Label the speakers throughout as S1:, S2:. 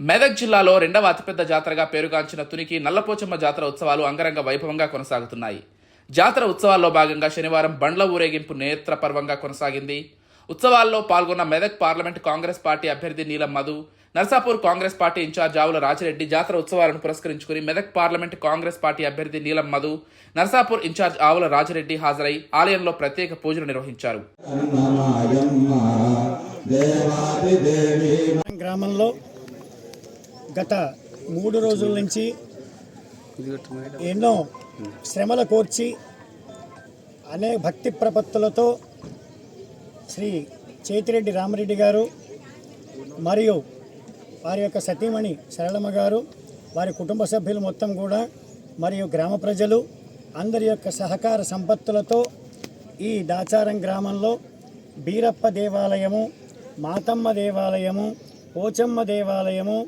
S1: మెదక్ జిల్లాలో రెండవ అతిపెద్ద జాతరగా పేరుగాంచిన తునికి నల్లపోచమ్మ జాతర ఉత్సవాలు అంగరంగ వైభవంగా కొనసాగుతున్నాయి. జాతర ఉత్సవాల్లో భాగంగా శనివారం బండ్ల ఊరేగింపు నేత్ర పర్వంగా కొనసాగింది. ఉత్సవాల్లో పాల్గొన్న మెదక్ పార్లమెంట్ కాంగ్రెస్ పార్టీ అభ్యర్థి నీలం మధు నర్సాపూర్ కాంగ్రెస్ పార్టీ ఇన్ఛార్జ్ ఆవుల రాజిరెడ్డి జాతర ఉత్సవాలను పురస్కరించుకుని మెదక్ పార్లమెంట్ కాంగ్రెస్ పార్టీ అభ్యర్థి నీలం మధు నర్సాపూర్ ఇన్ఛార్జ్ ఆవుల రాజిరెడ్డి హాజరై ఆలయంలో ప్రత్యేక పూజలు నిర్వహించారు.
S2: గ్రామంలో గత మూడు రోజుల నుంచి ఎన్నో శ్రమల కోర్చి అనే భక్తి ప్రపత్తులతో శ్రీ చేతిరెడ్డి రామరెడ్డి గారు మరియు వారి యొక్క సతీమణి సరళమ్మ గారు వారి కుటుంబ సభ్యులు మొత్తం కూడా మరియు గ్రామ ప్రజలు అందరి యొక్క సహకార సంపత్తులతో ఈ దాచారం గ్రామంలో బీరప్ప దేవాలయము మాతమ్మ దేవాలయము పోచమ్మ దేవాలయము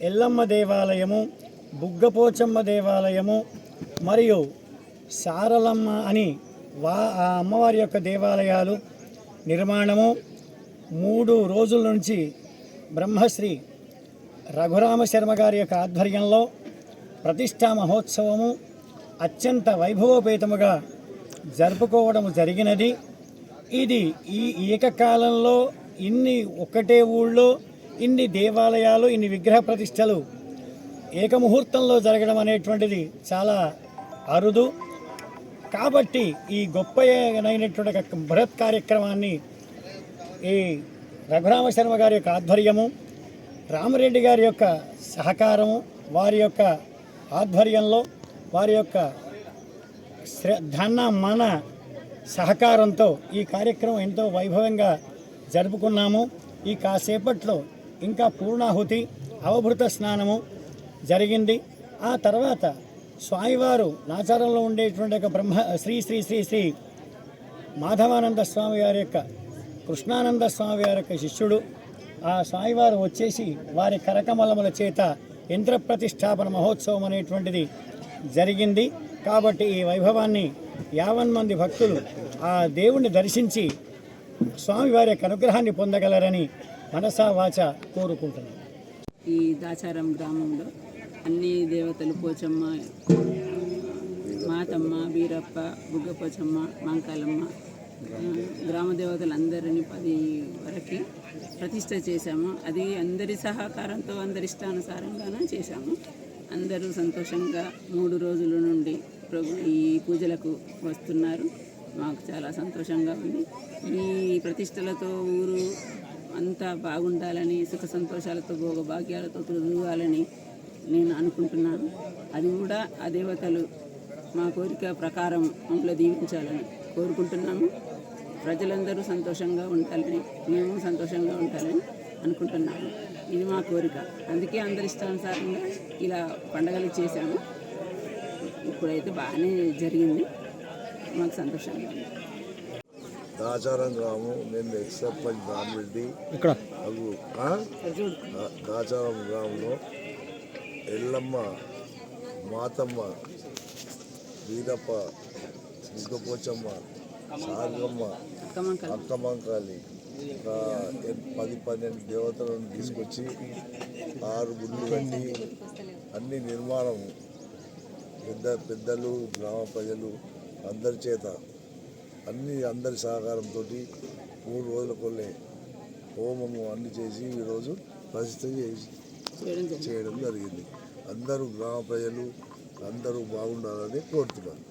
S2: ఎల్లమ్మ దేవాలయము బుగ్గపోచమ్మ దేవాలయము మరియు సారలమ్మ అని వా ఆ అమ్మవారి యొక్క దేవాలయాలు నిర్మాణము మూడు రోజుల నుంచి బ్రహ్మశ్రీ రఘురామ శర్మ గారి యొక్క ఆధ్వర్యంలో ప్రతిష్టా మహోత్సవము అత్యంత వైభవోపేతముగా జరుపుకోవడం జరిగినది. ఇది ఈ ఏకకాలంలో ఇన్ని ఒకటే ఊళ్ళో ఇన్ని దేవాలయాలు ఇన్ని విగ్రహ ప్రతిష్టలు ఏకముహూర్తంలో జరగడం అనేటువంటిది చాలా అరుదు. కాబట్టి ఈ గొప్పనైనటువంటి అయినటువంటి బృహత్ కార్యక్రమాన్ని ఈ రఘురామ శర్మ గారి యొక్క ఆధ్వర్యము రామరెడ్డి గారి యొక్క సహకారము వారి యొక్క ఆధ్వర్యంలో వారి యొక్క శ్రద్ధన మన సహకారంతో ఈ కార్యక్రమం ఎంతో వైభవంగా జరుపుకున్నాము. ఈ కాసేపట్లో ఇంకా పూర్ణాహుతి అవభృత స్నానము జరిగింది. ఆ తర్వాత స్వామివారు నాచారంలో ఉండేటువంటి ఒక బ్రహ్మ శ్రీ శ్రీ శ్రీ శ్రీ మాధవానంద స్వామి వారి యొక్క కృష్ణానంద స్వామి వారి యొక్క శిష్యుడు. ఆ స్వామివారు వచ్చేసి వారి కరకమలముల చేత యంత్ర ప్రతిష్టాపన మహోత్సవం అనేటువంటిది జరిగింది. కాబట్టి ఈ వైభవాన్ని యావన్ మంది భక్తులు ఆ దేవుణ్ణి దర్శించి స్వామివారి యొక్క అనుగ్రహాన్ని పొందగలరని మనసా వాచ కోరుకుంటున్నాను.
S3: ఈ దాచారం గ్రామంలో అన్ని దేవతలు పోచమ్మ మాతమ్మ వీరప్ప బుగ్గపోచమ్మ మంకాలమ్మ గ్రామ దేవతలందరిని పది వరకు ప్రతిష్ట చేశాము. అది అందరి సహకారంతో అందరి ఇష్టానుసారంగానే చేశాము. అందరూ సంతోషంగా మూడు రోజుల నుండి ప్రభు ఈ పూజలకు వస్తున్నారు. మాకు చాలా సంతోషంగా ఉంది. ఈ ప్రతిష్టలతో ఊరు అంతా బాగుండాలని సుఖ సంతోషాలతో భోగ భాగ్యాలతో తొలగాలని నేను అనుకుంటున్నాను అది కూడా ఆ దేవతలు మా కోరిక ప్రకారం మమ్మల్ని దీవించాలని కోరుకుంటున్నాము. ప్రజలందరూ సంతోషంగా ఉండాలని మేము సంతోషంగా ఉండాలని అనుకుంటున్నాము. ఇది మా కోరిక. అందుకే అందరి ఇష్టానుసారంగా ఇలా పండగలు చేశాము. ఇప్పుడైతే బాగానే జరిగింది. మాకు సంతోషంగా ఉంది.
S4: దాచారం గ్రామం నేను ఎక్స్ సర్పంచ్ రామిరెడ్డి
S2: ఇక్కడ
S4: అగు ఆ? దా- దాచారం గ్రామంలో ఎల్లమ్మ మాతమ్మ వీరప్ప ముగ్గపోచమ్మ సార్గమ్మ
S3: అక్కమ్మకలు
S4: అక్కమంకాలి పది పన్నెండు దేవతలను తీసుకొచ్చి ఆరు గుళ్ళు కట్టి అన్ని నిర్మాణం పెద్ద పెద్దలు గ్రామ ప్రజలు అందరి చేత అన్ని అందరి సహకారంతో మూడు రోజుల కొల్లే హోమము అన్ని చేసి ఈరోజు చేసి చేయడం జరిగింది. అందరూ గ్రామ ప్రజలు అందరూ బాగుండాలని కోరుతున్నాను